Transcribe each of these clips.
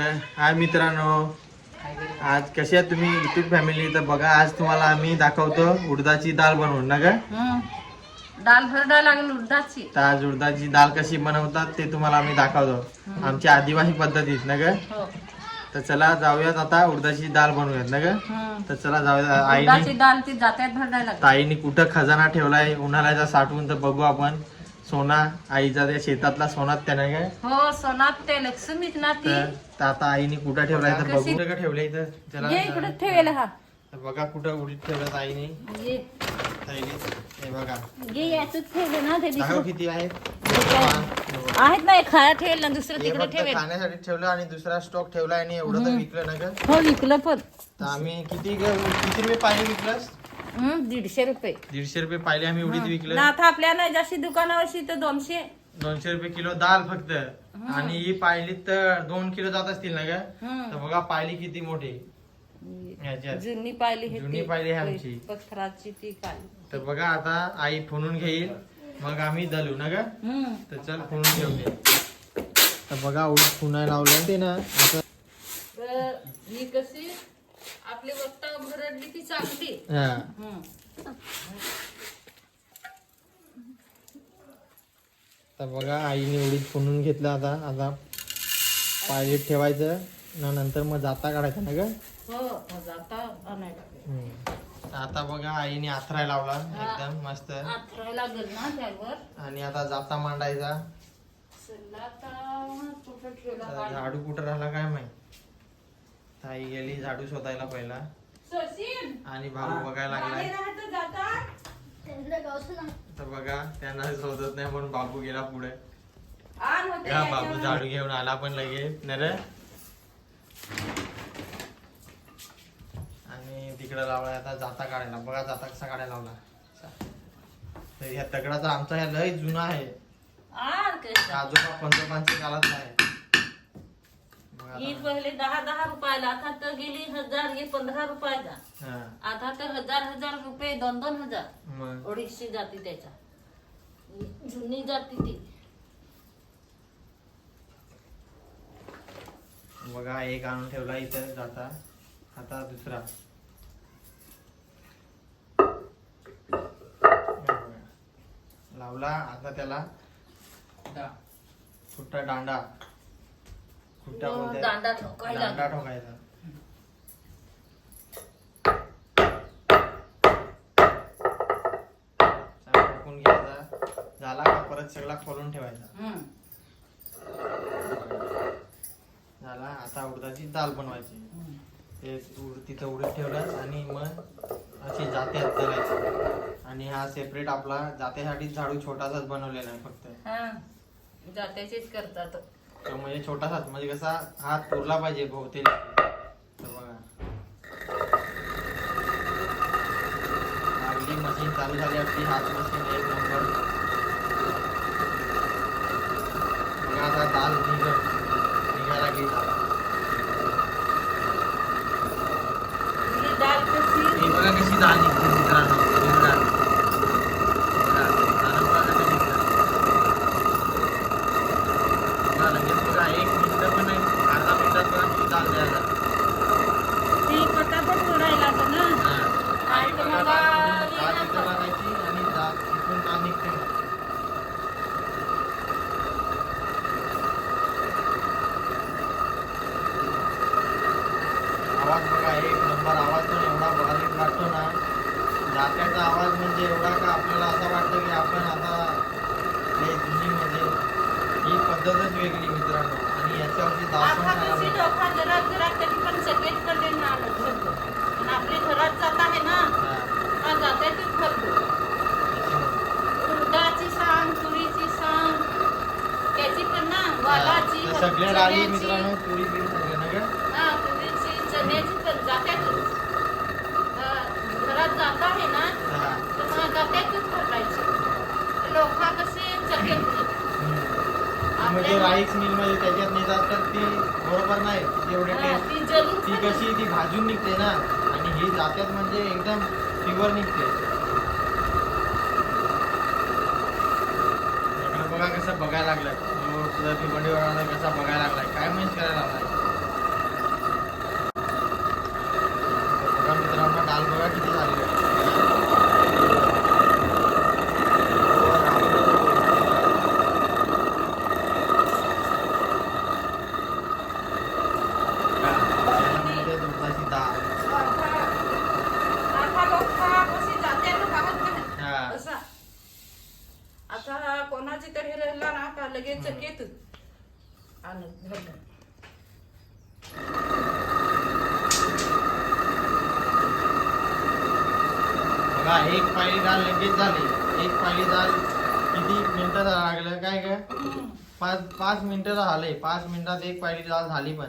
तर हाय मित्रांनो. आज कशी आहात तुम्ही? युट्यूब फॅमिली तर बघा आज तुम्हाला आम्ही दाखवतो उडदाची डाळ बनवून ना ग? डाल भरडायला लागेल उडदाची. तर आज उडदाची डाळ कशी बनवतात ते तुम्हाला आम्ही दाखवतो. आमच्या आदिवासी पद्धतीत ना ग? हो. तर चला जाऊयात आता उडदाची डाळ बनवूयात ना ग. तर चला जाऊया उडदाची आईने डाल ती जात्यात भरडायला ताईने कुठं खजाना ठेवलाय उन्हाळ्याचा साठवून तर बघू आपण. सोना आईचा त्या शेतातला सोनात त्याने काय? हो सोनात ते लक्ष्मीच ना ती तर तर आता आईने कुठं ठेवलाय तर बघू? कुठं ठेवलंय इथं? चला ये इकडे ठेवेल हा. तर बघा कुठं उडीत ठेवलं आईने. ये. ताईने हे बघा. ये याच ठेवले ना ते दाखव दुसरं किती आहे आहेत ना एक खाया ठेवेल ना दुसरं तिकडे ठेवेल. खाण्यासाठी ठेवलं आणि दुसरा स्टॉक ठेवला आणि एवढं तर विकलं ना ग? हो विकलं पण. तर आम्ही किती ग- किती रुपये पाहिजे विकलंस? दीडशे रुपये. दीडशे रुपये पाहिले आम्ही उडीद ना विकलं. आता आपल्याला जशी दुकानावरशी तर दोनशे. दोनशे रुपये किलो दाल फक्त. आणि ही पाहिली तर दोन किलो जात असतील ना ग. तर बघा पाहिली किती मोठी. जुनी पाहिली हे जुनी ती. पाहिली आहे आमची. पत्थराची ती पाहिली. तर बघा आता आई फोडून घेईल. मग आम्ही दलू ना ग? हम्म. तर चल फोडून ठेवते तर बघा उडीद फुणायला लावलं ते ना. असं तर ही कशी? आपली वस्ता भरडली ती चांगली. हा. तर बघा आईने उडीद फुणून घेतलं आता. आता पायलीत ठेवायचं. ना नंतर मग जाता काढायचं ना ग? हो मग आता आणायला. हम्म. आता बघा आईने आथराय लावला एकदम मस्त. आथरायला लागेल ना त्यावर. आणि आता जाता मांडायचा. सल्ला आता कुठं ठेवला? झाडू कुठं राहिला काय माहीत? ताई गेली झाडू शोधायला पहिला. आणि भाऊ बघायला लागलाय. तर बघा त्यांना शोधत नाही म्हणून बाबू गेला पुढे. बाबू. झाडू घेऊन आला पण लगेच. न रे? आणि तिकडे लावलाय आता जाता काढायला. बघा जाता कसा काढायला लावला. तर ह्या दगडाचा आमचा ह्या लय जुना आहे. आजोबा पंतोबांच्या काळात आहे ही. पहिले दहा दहा रुपयाला आता तर गेली हजार हे पंधरा रुपयाला हा, आता तर हजार हजार रुपये दोन दोन हजार. अडीचशे जाती त्याच्या. जुनी जाती ती. बघा एक आणून ठेवला इथं जाता. आता दुसरा. लावला आता त्याला. खुट्टा दांडा बोलतात. दांडा ठोकायला दांडा ठोकायचा. ठोकून घ्यायचा. झाला का? परत सगळा खोलून ठेवायचा. झाला. आता उडदाची डाळ बनवायची. ते उड- तिथं उडीद ठेवलं आणि मग अशी जात्यात जरायची. आणि हा सेपरेट आपला जात्यासाठी झाडू छोटासाच बनवलेला आहे फक्त. हा. जात्याचेच करतात. तो म्हणजे छोटासाच म्हणजे कसा हात पुरला पाहिजे भोवते तर बघा. लागली मशीन चालू झाली आपली हात मशीन एक नंबर बघा आता डाल निघ निघायला गेली. बघा कशी निघते पद्धतच वेगळी मित्रांनो आणि याच्यावरती. लोकं घरात घरात तरी पण पण आपली घरात जात आहे ना हा, हा जात्यातच ठरतो त्याच्यामुळे. उडदाची सांग तुरीची सांग त्याची पण ना वालाची सगळ्या डाळी. मित्रांनो तुरी बिरी ना? हा तुरीची चण्याची पण घरात जात आहे ना. तर मग जात्यातच ठरवायची लोक कसे चकेल म्हणजे राईस मिलमध्ये त्याच्यात नेतात तर ती बरोबर नाही. एवढी टेस्ट ती कशी ती भाजून निघते ना. आणि ही जात्यात म्हणजे एकदम प्युअर निघते. बघा कसं बघायला लागलाय. भिवंडीवाला हो, कसा बघायला लागलाय. काय मेन्स करायला लागलाय? मित्रांना मित्रांनो डाल बघा किती झालेलं आहे. पायली डाळ किती मिनिटं लागलं? काय काय पाच पाच मिनिटं झाले. पाच मिनिटात एक पायली डाळ झाली पण.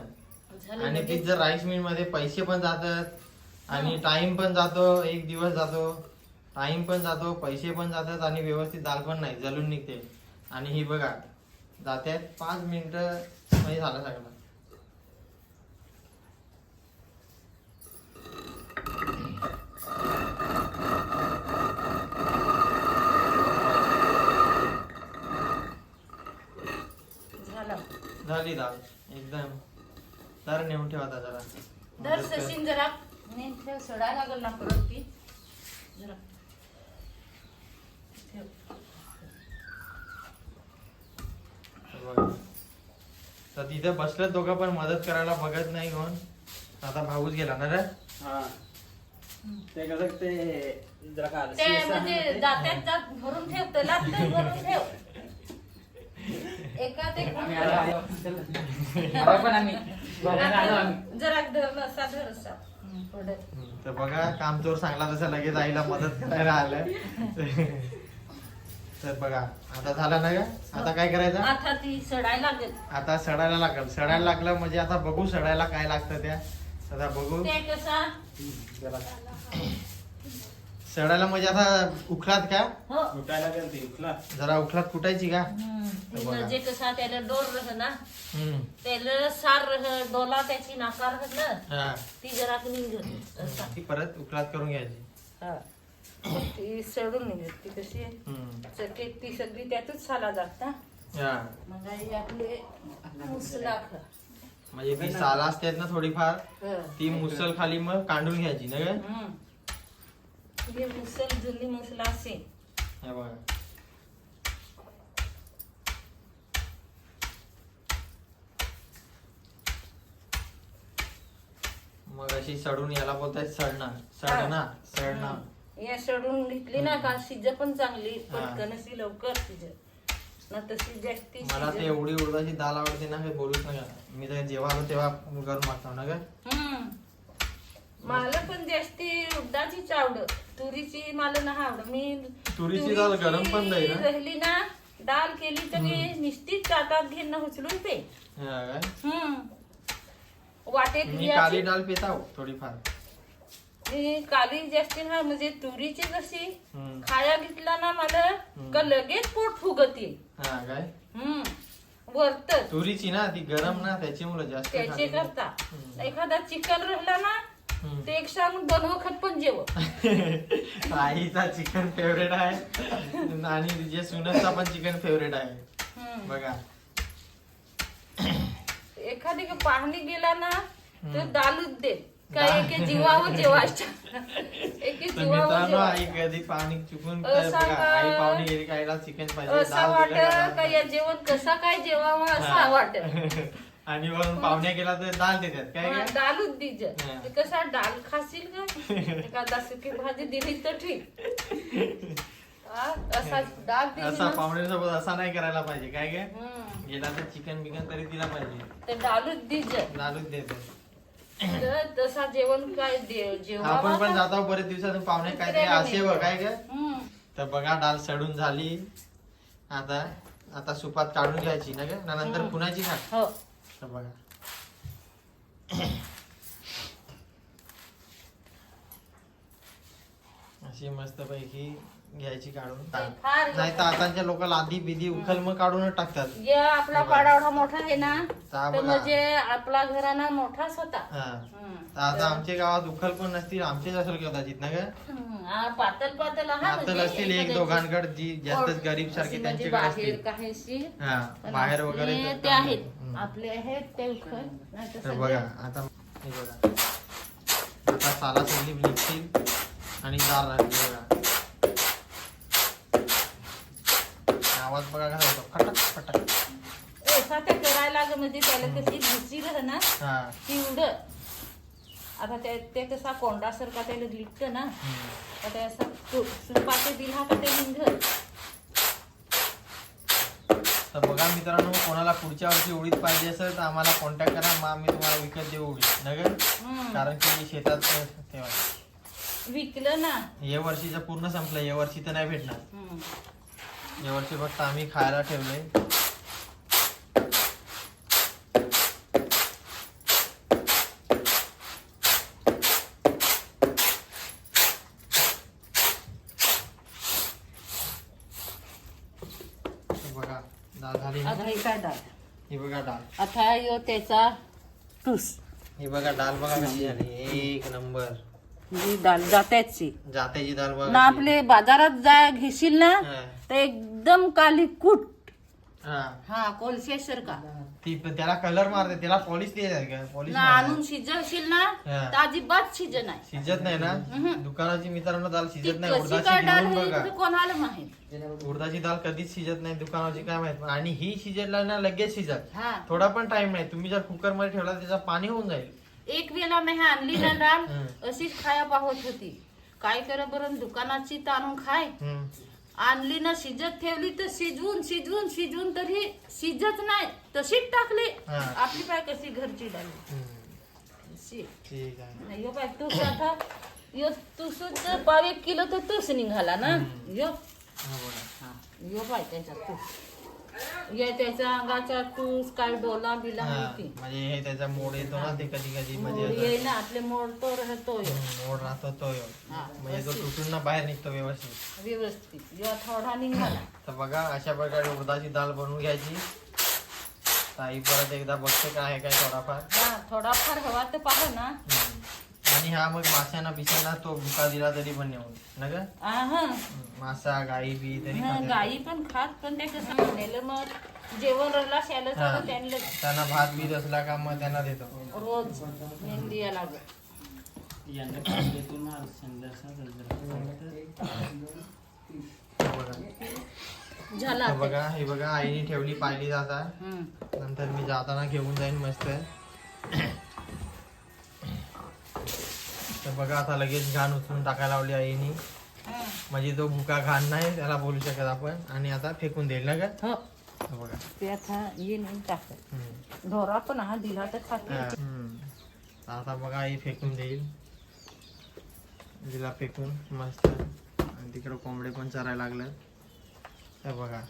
आणि लगेच. तीच जर राईस मिलमध्ये पैसे पण जातात आणि टाइम पण जातो एक दिवस जातो. टाइम पण जातो पैसे पण जातात आणि व्यवस्थित दाल पण नाही जलून निघते. आणि ही बघा जात्यात पाच मिनिटं मध्ये झालं सगळं. झाली दाल एकदम तर नेऊन ठेवा आता जरा. दर. सचिन जरा सोडायला लागल ना परत ती. जरा. तर तिथे बसले दोघं पण मदत करायला बघत नाही कोण. आता भाऊच गेला ना रे? हा. ते कसं ते जरा म्हणजे जात्यात जात भरून ठेव तलात तर भरून ठेव. एका. पण आम्ही जरा धरलं धर. तर बघा कामचोर सांगला तसं लगेच आईला मदत करायला आलं. तर बघा आता झालं ना का आता काय करायचं? आता ती सडायला लागेल. आता सडायला लागल. सडायला लागलं म्हणजे आता बघू सडायला काय लागतं त्या. आता बघू. ते कसा? जरा सडायला म्हणजे आता उखलात का? हो. उठायला गेल ती उठला जरा उखलात कुटायची का? हं. म्हणजे कसा त्याला डोर रह ना हम्म. त्याला सार रह डोला त्याची नाकार रह ना हा. ती जरा निघ असा. ती परत उखलात करून घ्यायची. हा. ती सडून निघत ती कशी आहे? हम्म. चटके ती सगळी त्यातच साला जात ना. हा. मग हे आपले. म्हणजे ती साला असतात ना थोडीफार. ती मुसल खाली मग कांडून घ्यायची ना ग हं. हे मुसल जुनी मुसला असे. हे बघा. मग अशी सडून याला बोलतायत सडणार. सडणार सडणार. या सडून घेतली ना का शिज पण चांगली. हा. पटकन अशी लवकर शिजत ना तशी जास्ती मला ते. एवढी उडदाची दाल आवडते ना काही बोलूच नका मी तर जेव्हा आलो तेव्हा करून मागतो ना ग. हं. मला पण जास्ती उडदाचीच आवड तुरीची मला नाही आवड मी तुरीची डाळ गरम पण नाही ना? राहिली ना डाळ केली तरी निश्चित ताटात घेणं उचलून पे हा काय? हं. वाटेत मी. काली थोडीफार मी जास्ती ना म्हणजे तुरीची कशी हम्म. खाया घेतला ना मला का लगेच पोट फुगती हा काय हम्म वरत तुरीची ना ती गरम ना त्याच्यामुळे जास्त त्याचे. करता हम्म. एखादा चिकन राहिला ना हम्म. ते एक सांग बनवखत पण जेव आईचा चिकन फेवरेट आहे. आणि तिचे सुनसचा पण चिकन फेवरेट आहे. बघा. एखादी पाहुणे गेला ना तर. दालूच दे. काय एके जीवावर जेवायच्या. आई कधी पाणी चुकून पाहुणे चिकन पाहिजे असं वाटत का या जेवण कसा काय जेवावं असं वाटत. आणि वरून पाहुणे गेला तर दाल देतात. काय काय डालूच दीज. हा. ते कसा डाल खाशील का एखादा सुकी भाजी दिली तर ठीक. हा, असा डाल असा पाहुण्यासोबत असा नाही करायला पाहिजे. काय काय. गेला तर चिकन बिकन तरी दिला पाहिजे. ते डालूच दीज. दालूच देतो. तर तसा जेवण काय दे- जेवावा आपण पण का? जातो बरेच दिवसातून पाहुणे काय ते असे. बघ काय काय हम्म. तर बघा डाल सडून झाली. आता आता सुपात काढून घ्यायची ना ग नंतर. पुण्याची ना हो. तर बघा. अशी मस्त पैकी घ्यायची काढून नाही तर आताच्या लोक लादी बिदी उखल मग काढूनच टाकतात. जे आपला बघा. पाडा एवढा मोठा आहे ना तर. म्हणजे आपला घराना मोठाच होता. हा. आता आमच्या गावात उखल पण नसतील आमचेच असेल कदाचित ना. हा, हा म्हणजे असतील एक दोघांकडे जी जास्त गरीब सारखे म्हणजे त्यांच्याकडे बाहेर काहीशी. हा बाहेर वगैरे ते आहेत. आपले आहेत ते नाही तर तर बघा आता हे बघा. आता साला सगळी निघतील आणि दार राहतील बघा. आवाज बघा कसा होतो फटक फटक एसा ते करायला ग म्हणजे त्याला कशी घुसील ना हा. तेवढं आता ते ते कसा कोंडासारखा त्याला लिहितं ना. आता ते असं सुपाचे दिला का ते निघत तर बघा मित्रांनो कोणाला पुढच्या वर्षी उडीद पाहिजे असेल तर आम्हाला कॉन्टॅक्ट करा. मग आम्ही तुम्हाला विकत देऊ उडीद नगर. कारण की शेतात तेव्हा विकलं ना. या वर्षीचं पूर्ण संपलं या वर्षी तर नाही भेटणार. या वर्षी फक्त आम्ही खायला ठेवलंय हे बघा हे काय डाळ ही बघा डाळ आता यो त्याचा टूस. ही बघा डाळ बघा कशी झाली. एक नंबर. ही डाळ जात्याची. जात्याची डाळ बघा ना. आपले बाजारात जा घेशील ना हा. तर एकदम काली कुट. हा. हा कोलशेसर का? ती पण त्याला कलर मारते त्याला पॉलिश द्यायचं का? पॉलिश ना आणून शिजवशील ना हा. तर अजिबात शिज नाही. शिजत नाही ना? हम्म. दुकानाची मित्रांनो दाल ती शिजत नाही कशी काय उडदाची डाळ घेऊन बघा. ते कोणाला माहीत? उडदाची डाळ कधीच शिजत नाही दुकानाची काय माहीत? आणि ही शिजला ना लगेच शिजत. हा. थोडा पण टाइम नाही. तुम्ही जर कुकरमध्ये ठेवला त्याचं पाणी होऊन जाईल. एक वेळा मी हे आणली ना डाळ हम्म. अशीच खाया पाहत होती. काय कर बरं दुकानाची ताणून खाय. हम्म. आणली ना शिजत ठेवली तर शिजवून शिजवून शिजवून तरी शिजत नाही तशीच टाकली हा. आपली पाय कशी घरची. अशी. ठीक आहे नाही, यो पाय तूस आता यो तूस पाव एक किलो तर तूस निघाला ना हम्म. यो हा. हा, यो पाय त्याचा तूस ये त्याच्या अंगाचा तूस काय डोला बिला माहिती. म्हणजे हे त्याचा मोड येतो ना ते कधी कधी मोड म्हणजे ना आपले मोड तो राहतो मोड राहतो तो ह्यो. हा, म्हणजे तो. तुटून ना बाहेर निघतो व्यवस्थित. व्यवस्थित. यो थोडा निघाला. तर बघा अशा प्रकारे उडदाची डाळ बनवून घ्यायची. ताई परत एकदा बघते काय आहे काय थोडाफार. हा थोडाफार हवा तर पाहा ना. हम्म. आणि हा मग माशांना बिशांना तो भुका दिला तरी पण नेऊन ना ग? मासा गाई बी तरी हा. गाई पण खात पण ते कसं म्हणलं मग जेवण रला हा. त्यांना. त्यांना भात बीत असला का मग त्यांना देतो. रोज मेहंदी या लागत हे बघा झाला तर बघा हे बघा आईने ठेवली पाहिली जाता हम्म. नंतर मी जाताना घेऊन जाईन मस्त. तर बघा आता लगेच घाण उचलून टाकायला लावली आईने. म्हणजे तो भुका घाण नाही त्याला बोलू शकत आपण. आणि आता फेकून देईल ना का हो. बघा. ते आता येईन टाकत. हम्म. ढोरा पण हा दिला तर खाते. हा. आता बघा आई फेकून देईल. दिला फेकून मस्त. आणि तिकडे कोंबडे पण चरायला लागलं. तर बघा.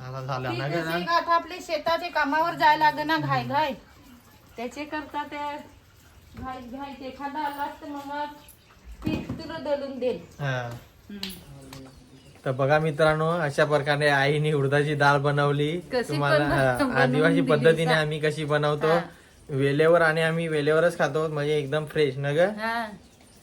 आता झालं ना आपले शेताचे कामावर जायला लागे ना घाय घाय त्याचे करता ते घाई एखादा आला तर मग पीठ तुला दलून देईल हा. तर बघा मित्रांनो अशा प्रकारे आईने उडदाची डाळ बनवली कशी तुम्हाला पण हा, बनवून आदिवासी दिली पद्धतीने सा. आम्ही कशी बनवतो हा. वेलेवर आणि आम्ही वेलेवरच खातो म्हणजे एकदम फ्रेश ना ग हा.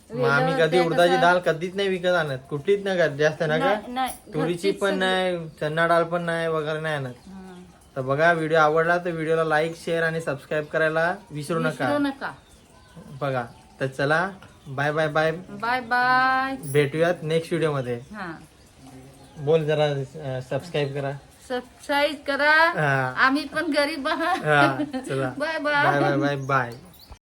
मग आम्ही कधी ते उडदाची कसं- डाळ कधीच नाही विकत आणत कुठलीच नाही का जास्त ना का नाही, नाही. तुरीची घरचीच पण सगळी. नाही चणा डाळ पण नाही वगैरे नाही आणत हा. तर बघा व्हिडिओ आवडला तर व्हिडिओला लाईक शेअर आणि सबस्क्राईब करायला विसरू नका विसरू नका बघा तर चला bye bye bye bye bye भेटूयात नेक्स्ट व्हिडिओमध्ये. हा. बोल जरा सबस्क्राईब करा. सबस्क्राईब करा. हा. आम्ही पण गरीब आहात. हा चला. Bye bye bye bye bye bye